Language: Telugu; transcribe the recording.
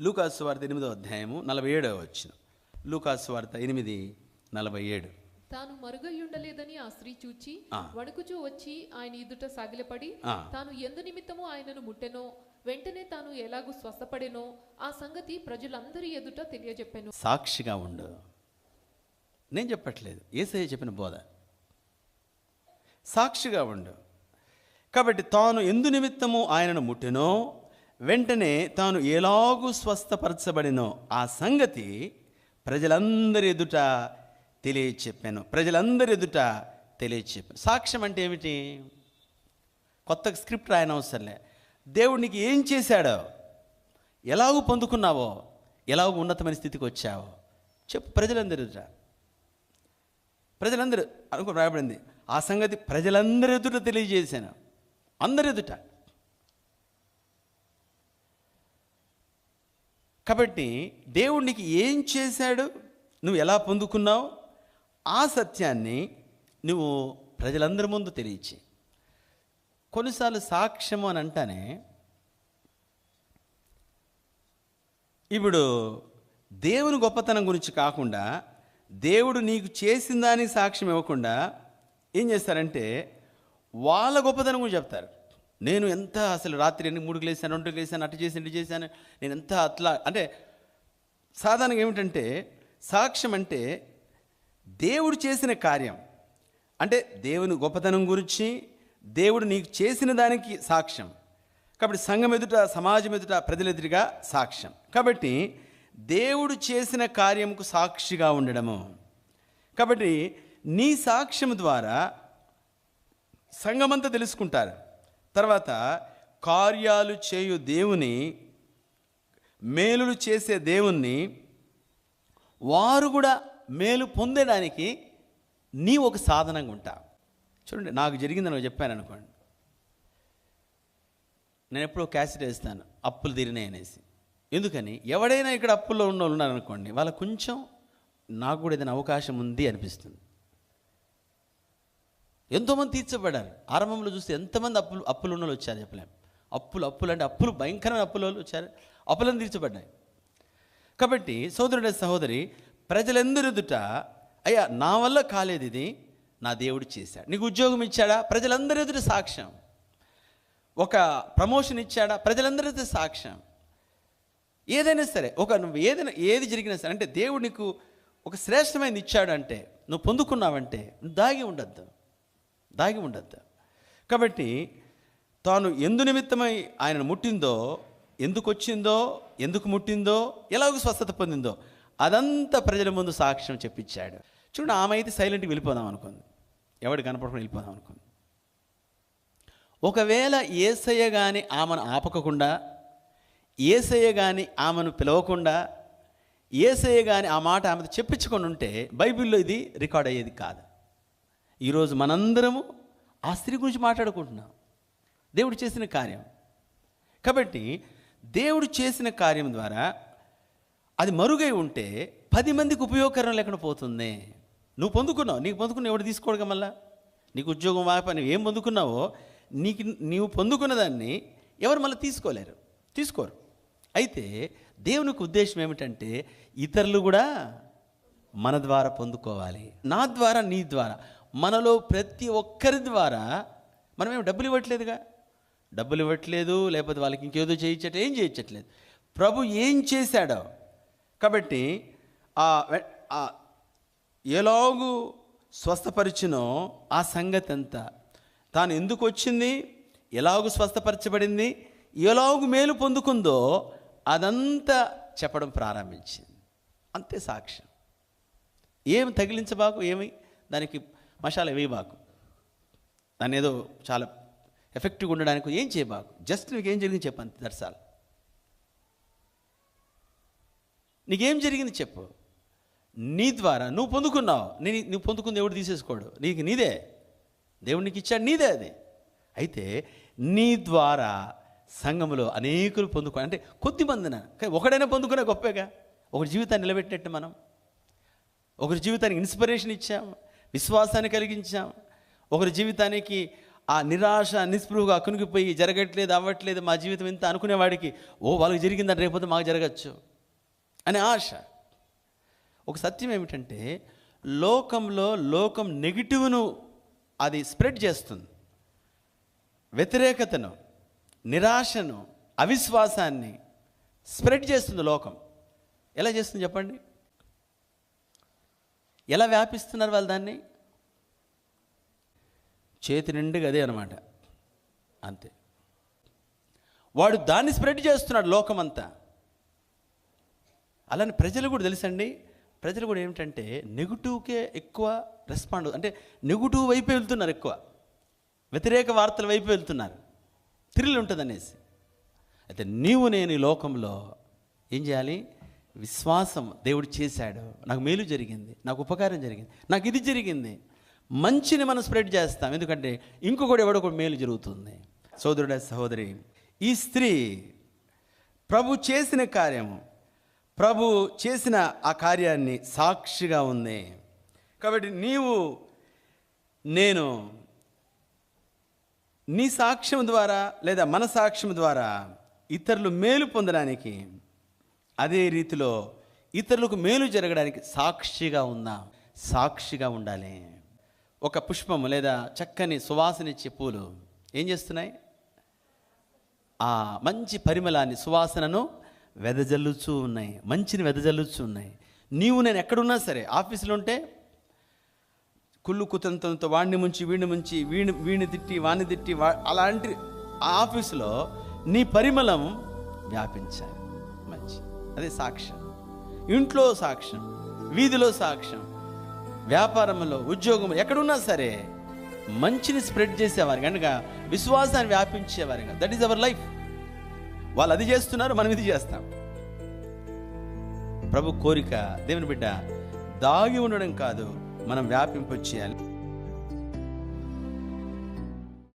లూకాసు వార్త ఎనిమిదో అధ్యాయము నలభై ఏడవ వచ్చిన లూకాసు వార్త ఎనిమిది నలభై ఏడు. తాను మరుగయ్యుండలేదని ఆ స్త్రీ చూచి. వణుకుచూ వచ్చి ఆయన ఎదుట సాగిలపడి. తాను ఎందు నిమిత్తము ఆయనను ముట్టెనో వెంటనే తాను ఎలాగూ స్వస్థపడెనో ఆ సంగతి ప్రజలందరి ఎదుట తెలియజెప్పెను. సాక్షిగా ఉండు. నేను చెప్పట్లేదు. ఏసయ్య చెప్పిన బోధ. సాక్షిగా ఉండు. కాబట్టి తాను ఎందు నిమిత్తము ఆయనను ముట్టెనో వెంటనే తాను ఎలాగూ స్వస్థపరచబడినో ఆ సంగతి ప్రజలందరి ఎదుట తెలియచెప్పాను. ప్రజలందరి ఎదుట తెలియచెప్పాను. సాక్ష్యం అంటే ఏమిటి? కొత్త స్క్రిప్ట్ రాయన అవసరంలే దేవుడు నీకు ఏం చేశాడో? ఎలాగూ పొందుకున్నావో? ఎలాగూ ఉన్నతమైన స్థితికి వచ్చావో? చెప్పు ప్రజలందరి ఎదుట. ప్రజలందరూ అనుకో రాయబడింది. ఆ సంగతి ప్రజలందరి ఎదుట తెలియజేశాను. అందరి ఎదుట. కాబట్టి దేవుడు నీకు ఏం చేశాడు? నువ్వు ఎలా పొందుకున్నావు? ఆ సత్యాన్ని నువ్వు ప్రజలందరి ముందు తెలియచి. కొన్నిసార్లు సాక్ష్యము అని అంటానే ఇప్పుడు దేవుని గొప్పతనం గురించి కాకుండా దేవుడు నీకు చేసిన దానికి సాక్ష్యం ఇవ్వకుండా ఏం చేస్తారంటే వాళ్ళ గొప్పతనం గురించి చెప్తారు. నేను ఎంత అసలు రాత్రి ఎన్ని మూడుకు లేసాను రెండుకు లేసాను అటు చేసి ఇటు చేశాను నేను ఎంత అట్లా అంటే సాధారణంగా ఏమిటంటే సాక్ష్యం అంటే దేవుడు చేసిన కార్యం. అంటే దేవుని గొప్పతనం గురించి దేవుడు నీకు చేసిన దానికి సాక్ష్యం. కాబట్టి సంఘం ఎదుట సమాజం ఎదుట ప్రజల సాక్ష్యం. కాబట్టి దేవుడు చేసిన కార్యముకు సాక్షిగా ఉండడము. కాబట్టి నీ సాక్ష్యం ద్వారా సంఘమంతా తెలుసుకుంటారు. తర్వాత కార్యాలు చేయు దేవుని మేలులు చేసే దేవుణ్ణి వారు కూడా మేలు పొందడానికి నీ ఒక సాధనంగా ఉంటా. చూడండి నాకు జరిగిందని చెప్పాను అనుకోండి. నేను ఎప్పుడో క్యాసెట్ వేస్తాను అప్పులు తీరినాయి అనేసి. ఎందుకని? ఎవడైనా ఇక్కడ అప్పుల్లో ఉన్న వాళ్ళు ఉన్నారనుకోండి వాళ్ళ కొంచెం నాకు కూడా ఏదైనా అవకాశం ఉంది అనిపిస్తుంది. ఎంతోమంది తీర్చబడ్డారు ఆరంభంలో చూస్తే ఎంతమంది అప్పులు అప్పులు ఉన్న వచ్చారు చెప్పలేం. అప్పులు అప్పులు అంటే అప్పులు భయంకరమైన అప్పుల వాళ్ళు వచ్చారు. అప్పులను తీర్చబడ్డాయి కాబట్టి సోదరుడే సహోదరి ప్రజలందరి ఎదుట? అయ్యా నా వల్ల కాలేదు ఇది. నా దేవుడు చేశాడు. నీకు ఉద్యోగం ఇచ్చాడా? ప్రజలందరి ఎదుట సాక్ష్యం. ఒక ప్రమోషన్ ఇచ్చాడా? ప్రజలందరి ఎదుట సాక్ష్యం. ఏదైనా సరే ఒక నువ్వు ఏదైనా ఏది జరిగినా సరే అంటే దేవుడు నీకు ఒక శ్రేష్టమైనది ఇచ్చాడంటే నువ్వు పొందుకున్నావంటే నువ్వు దాగి ఉండద్దు. దాగి ఉండద్దు. కాబట్టి తాను ఎందు నిమిత్తమై ఆయనను ముట్టిందో ఎందుకు వచ్చిందో ఎందుకు ముట్టిందో ఎలాగ స్వస్థత పొందిందో అదంతా ప్రజల ముందు సాక్ష్యం చెప్పించాడు. చూడండి ఆమె అయితే సైలెంట్గా వెళ్ళిపోదాం అనుకుంది. ఎవడు కనపడకుండా వెళ్ళిపోదాం అనుకుంది. ఒకవేళ ఏసయ్య కానీ ఆమెను ఆపకకుండా ఏసయ్య కానీ ఆమెను పిలవకుండా ఏసయ్య కానీ ఆ మాట ఆమెతో చెప్పించుకొని ఉంటే బైబిల్లో ఇది రికార్డ్ అయ్యేది కాదు. ఈరోజు మనందరము ఆ స్త్రీ గురించి మాట్లాడుకుంటున్నాం. దేవుడు చేసిన కార్యం. కాబట్టి దేవుడు చేసిన కార్యం ద్వారా అది మరుగై ఉంటే పది మందికి ఉపయోగకరం లేకుండా పోతుంది. నువ్వు పొందుకున్నావు. నీకు పొందుకున్న ఎవడు తీసుకోడుగా మళ్ళా? నీకు ఉద్యోగం వాప నువ్వు ఏం పొందుకున్నావో నీకు నీవు పొందుకున్న దాన్ని ఎవరు మళ్ళీ తీసుకోలేరు. తీసుకోరు. అయితే దేవునికి ఉద్దేశం ఏమిటంటే ఇతరులు కూడా మన ద్వారా పొందుకోవాలి. నా ద్వారా నీ ద్వారా. మనలో ప్రతి ఒక్కరి ద్వారా మనమేం డబ్బులు ఇవ్వట్లేదుగా? డబ్బులు ఇవ్వట్లేదు లేకపోతే వాళ్ళకి ఇంకేదో చేయించట ఏం చేయించట్లేదు. ప్రభు ఏం చేశాడో? కాబట్టి ఆ ఎలాగు ఎలాగూ స్వస్థపరిచినో ఆ సంగతి అంతా తాను ఎందుకు వచ్చింది? ఎలాగూ స్వస్థపరచబడింది? ఎలాగూ మేలు పొందుకుందో అదంతా చెప్పడం ప్రారంభించింది. అంతే సాక్ష్యం. ఏమి తగిలించబాకు? ఏమి? దానికి మసాలా వేయబాకు. దాన్ని ఏదో చాలా ఎఫెక్టివ్గా ఉండడానికి ఏం చేయబాకు? జస్ట్ నీకు ఏం జరిగింది చెప్పు అంతే దర్శాలు. నీకేం జరిగింది చెప్పు? నీ ద్వారా నువ్వు పొందుకున్నావు. నీ నువ్వు పొందుకుంది ఎవడు తీసేసుకోడు? నీకు నీదే. దేవుడు నీకు ఇచ్చాడు నీదే అది. అయితే నీ ద్వారా సంఘములో అనేకులు పొందుకో అంటే కొద్ది మందిన కానీ ఒకడైనా పొందుకునే గొప్పగా. ఒకరి జీవితాన్ని నిలబెట్టినట్టు మనం. ఒకరి జీవితానికి ఇన్స్పిరేషన్ ఇచ్చాం విశ్వాసాన్ని కలిగించాం. ఒకరి జీవితానికి ఆ నిరాశ నిస్పృహగా కునిగిపోయి జరగట్లేదు అవ్వట్లేదు మా జీవితం ఇంత అనుకునేవాడికి ఓ వాళ్ళకి జరిగిందని రేపొద్దు మాకు జరగచ్చు అనే ఆశ. ఒక సత్యం ఏమిటంటే లోకంలో లోకం నెగిటివ్ను అది స్ప్రెడ్ చేస్తుంది. వ్యతిరేకతను నిరాశను అవిశ్వాసాన్ని స్ప్రెడ్ చేస్తుంది లోకం. ఎలా చేస్తుంది చెప్పండి? ఎలా వ్యాపిస్తున్నారు వాళ్ళు దాన్ని? చేతి నిండుగా అదే అనమాట అంతే. వాడు దాన్ని స్ప్రెడ్ చేస్తున్నాడు లోకమంతా. అలానే ప్రజలు కూడా తెలుసండి ప్రజలు కూడా ఏమిటంటే నెగిటివ్కే ఎక్కువ రెస్పాండ్ అంటే నెగిటివ్ వైపు వెళ్తున్నారు ఎక్కువ. వ్యతిరేక వార్తల వైపు వెళ్తున్నారు. థ్రిల్ ఉంటుంది అనేసి అయితే నీవు నేను ఈ లోకంలో ఏం చేయాలి? విశ్వాసం దేవుడు చేశాడు. నాకు మేలు జరిగింది నాకు ఉపకారం జరిగింది నాకు ఇది జరిగింది. మంచిని మనం స్ప్రెడ్ చేస్తాం. ఎందుకంటే ఇంకొకటి ఎవడో మేలు జరుగుతుంది. సోదరుడ సహోదరి ఈ స్త్రీ ప్రభు చేసిన కార్యము ప్రభు చేసిన ఆ కార్యాన్ని సాక్షిగా ఉంది. కాబట్టి నీవు నేను నీ సాక్ష్యం ద్వారా లేదా మన సాక్ష్యం ద్వారా ఇతరులు మేలు పొందడానికి అదే రీతిలో ఇతరులకు మేలు జరగడానికి సాక్షిగా ఉందాం సాక్షిగా ఉండాలి. ఒక పుష్పము లేదా చక్కని సువాసనిచ్చే పూలు ఏం చేస్తున్నాయి? ఆ మంచి పరిమళాన్ని సువాసనను వెదజల్లుచూ ఉన్నాయి. మంచిని వెదజల్లుచూ ఉన్నాయి. నీవు నేను ఎక్కడున్నా సరే ఆఫీసులో ఉంటే కుళ్ళు కుతంతంతో వాడిని ముంచి వీడిని ముంచి వీణి వీణి తిట్టి వాడిని తిట్టి వా అలాంటి ఆ ఆఫీసులో నీ పరిమళం వ్యాపించాలి. అదే సాక్ష్యం. ఇంట్లో సాక్ష్యం వీధిలో సాక్ష్యం వ్యాపారంలో ఉద్యోగం ఎక్కడున్నా సరే మంచిని స్ప్రెడ్ చేసేవారు. కనుక విశ్వాసాన్ని వ్యాపించేవారు దట్ ఈస్ అవర్ లైఫ్ వాళ్ళు అది చేస్తున్నారు మనం ఇది చేస్తాం. ప్రభు కోరిక దేవుని బిడ్డ దాగి ఉండడం కాదు మనం వ్యాపింప చేయాలి